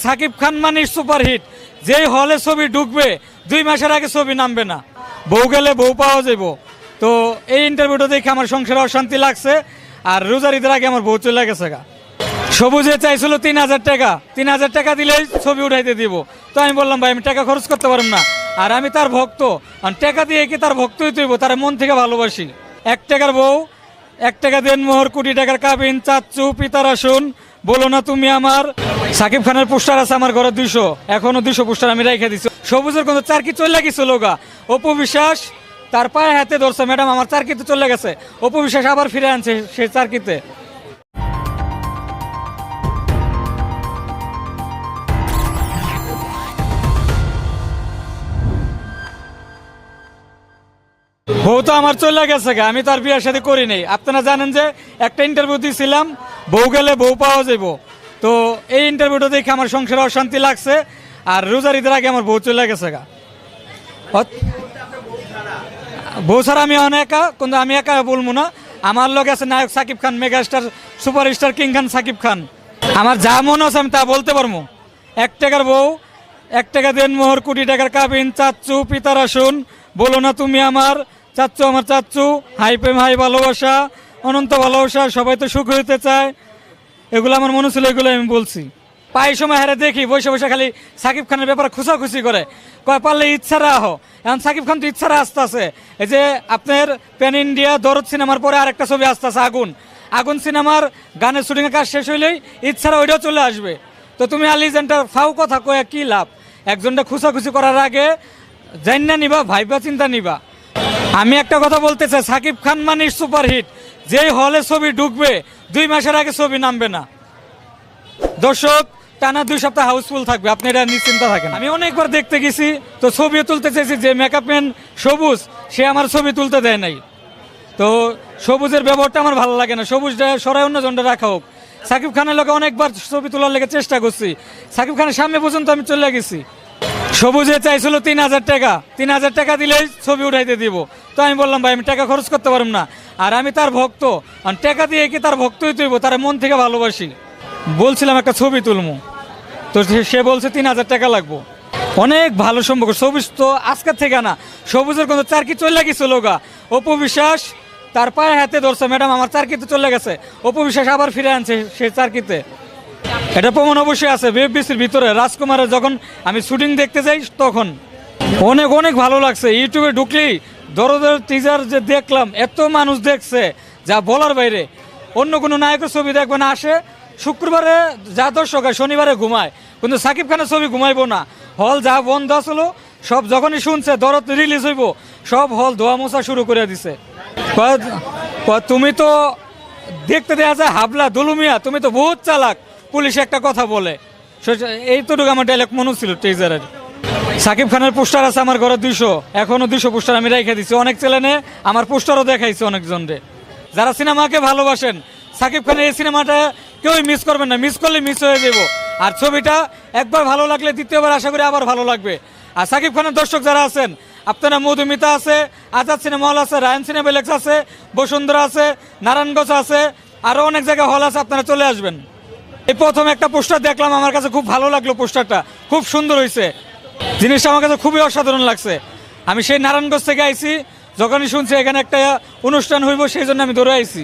সাকিব খান মানে সুপারহিট। যেই হলে ছবি ঢুকবে, দুই মাসের আগে ছবি নামবে না। বউ গেলে বউ পাওয়া যাব তো এই ইন্টারভিউটা দেখে আমার সংসারে অশান্তি লাগছে, আর রোজার ঈদের আগে আমার বউ চলে গেছে গা। সবুজে চাইছিল তিন হাজার টাকা। তিন হাজার টাকা দিলেই ছবি উঠাইতে দিব। তো আমি বললাম, ভাই, আমি টাকা খরচ করতে পারব না। আর আমি তার ভক্ত। আর টাকা দিয়ে কি তার ভক্তই তুইব তার মন থেকে ভালোবাসি। এক টাকার বউ, এক টাকা দেন মোহর, কোটি টাকার কাবিন, চাচ্চু, পিতার আসুন বলো না তুমি আমার সাকিব খানের পোস্টার আছে আমার ঘরে দুইশো। এখনও দুইশো পোস্টার আমি রেখে দিচ্ছি সবুজের কোনো চারকি চলে গেছিল গা। অপু বিশ্বাস, তার পায়ে হাতে ধরছে, ম্যাডাম, আমার চারকিতে চলে গেছে। অপু বিশ্বাস আবার ফিরে আনছে সেই চারকিতে। বউ তো আমার চলে গেছে আমি তার বিয়ের সাথে করিনি আপনারা জানেন যে একটা ইন্টারভিউ দিয়েছিলাম বউ গেলে বউ পাওয়া যাব তো এই ইন্টারভিউটা দেখে আমার সংসারে অশান্তি লাগছে, আর রোজার ঈদের আগে আমার বউ চলে গেছে গা। বউ ছাড়া আমি একা কিন্তু আমি একা বলব না। আমার লোক আছে নায়ক Shakib Khan, megastar, superstar king Khan Shakib Khan. আমার যা মনে আছে আমি তা বলতে পারব। এক টাকার বউ, এক টাকা দেন মোহর কোটি টাকার কাবিন, চাচ্চু, পিতার আসুন। বলো না তুমি আমার, চাচ্চু আমার চাচ্চু। হাই প্রেম, হাই ভালোবাসা। অনন্ত ভালোবাসা, সবাই তো সুখ হইতে চায়। এগুলো আমার মনে ছিল এগুলো আমি বলছি। পাই সময় হারে দেখি, বসে বসে খালি সাকিব খানের ব্যাপারে খুশাখুশি করে। কয়, পারলে ইচ্ছারা আহ এখন সাকিব খান তো ইচ্ছারা আসতে আছে এই যে আপনার প্যান ইন্ডিয়া দরদ সিনেমার পরে আরেকটা ছবি আসতে আছে আগুন। আগুন সিনেমার গানের শুটিং কাজ শেষ হইলেই ইচ্ছারা ওইটাও চলে আসবে। তো তুমি আলিজেন্টার ফাউ কথা কয়ে কি লাভ? একজনটা খুশাখুশি করার আগে জান না নিবা, ভাইবা, চিন্তা নিবা। আমি একটা কথা বলতে চাই, সাকিব খান মানে সুপারহিট যেই হলে ছবি ঢুকবে, দুই মাসের আগে ছবি নামবে না। দর্শক, টানা দুই সপ্তাহ হাউসফুল থাকবে, আপনি এটা নিশ্চিন্তা থাকেন। আমি অনেকবার দেখতে গেছি, তো ছবি তুলতে চাইছি যে মেকআপ ম্যান সবুজ, সে আমার ছবি তুলতে দেয় নাই। তো সবুজের ব্যবহারটা আমার ভালো লাগে না সবুজটা সরাই অন্য জনটা রাখা হোক। সাকিব খানের লোকে অনেকবার ছবি তোলার লেগে চেষ্টা করছি। সাকিব খানের সামনে পর্যন্ত আমি চলে গেছি। সবুজে চাইছিল তিন হাজার টাকা। তিন হাজার টাকা দিলেই ছবি উঠাইতে দিব। তো আমি বললাম, ভাই, আমি টাকা খরচ করতে পারব না। আর আমি তার ভক্ত। আর টাকা দিয়ে কি তার ভক্তই তুইব? তার মন থেকে ভালোবাসি। বলছিলাম, একটা ছবি তুলমু। তো সে- সে বলছে, তিন হাজার টাকা লাগবো। অনেক ভালো সম্পর্ক। সবুজ তো আজকের থেকে না, সবুজের কোনো চারকি চলে গেছিল গা অপু বিশ্বাস, তার পায়ে হাতে ধরছে। ম্যাডাম, আমার চারকিতে চলে গেছে। অপু বিশ্বাস আবার ফিরে আনছে সেই চারকিতে। এটা প্রমাণ অবশ্যই আছে, বিএফবিসির ভিতরে। রাজকুমারের যখন আমি শুটিং দেখতে যাই, তখন অনেক অনেক ভালো লাগছে। ইউটিউবে ঢুকলেই দরদের টিজার যে দেখলাম, এত মানুষ দেখছে, যা বলার বাইরে। অন্য কোনো নায়কের ছবি দেখবে না, আসে শুক্রবারে যা দর্শক হয়, শনিবারে ঘুমায়। কিন্তু সাকিব খানের ছবি ঘুমাইবো না। হল যা বন্ধ আসলো সব যখনই শুনছে, দরদ রিলিজ হইব, সব হল ধোয়া মোছা শুরু করে দিছে। তুমি তো দেখতে দেওয়া যায় হাবলা, দুলুমিয়া, তুমি তো বহুত চালাক। পুলিশ একটা কথা বলে। এইটুকু আমার ডাইলগ মনে ছিল টিজারের সাকিব খানের পোস্টার আছে আমার ঘরে দুইশো। এখনও দুইশো পোস্টার আমি রেখে দিচ্ছি অনেক চ্যানেলে আমার পোস্টারও দেখাইছি অনেকজনরে যারা সিনেমাকে ভালোবাসেন, সাকিব খানের এই সিনেমাটা কেউই মিস করবেন না। মিস করলে মিস হয়ে যাব আর ছবিটা একবার ভালো লাগলে দ্বিতীয়বার আশা করি আবার ভালো লাগবে। আর সাকিব খানের দর্শক যারা আছেন, আপনারা মধুমিতা আছে, আজাদ সিনেমা হল আছে, রায়ন সিনেমেলেক্স আছে, বসুন্ধরা আছে, নারায়ণগঞ্জ আছে আরও অনেক জায়গায় হল আছে, আপনারা চলে আসবেন। এই প্রথম একটা পোস্টার দেখলাম, আমার কাছে খুব ভালো লাগল পোস্টারটা। খুব সুন্দর হয়েছে। জিনিসটা আমার কাছে খুবই অসাধারণ লাগছে। আমি সেই নারায়ণগঞ্জ থেকে আইছি, যখনই শুনছি এখানে একটা অনুষ্ঠান হইব, সেই জন্য আমি ধরে আইছি।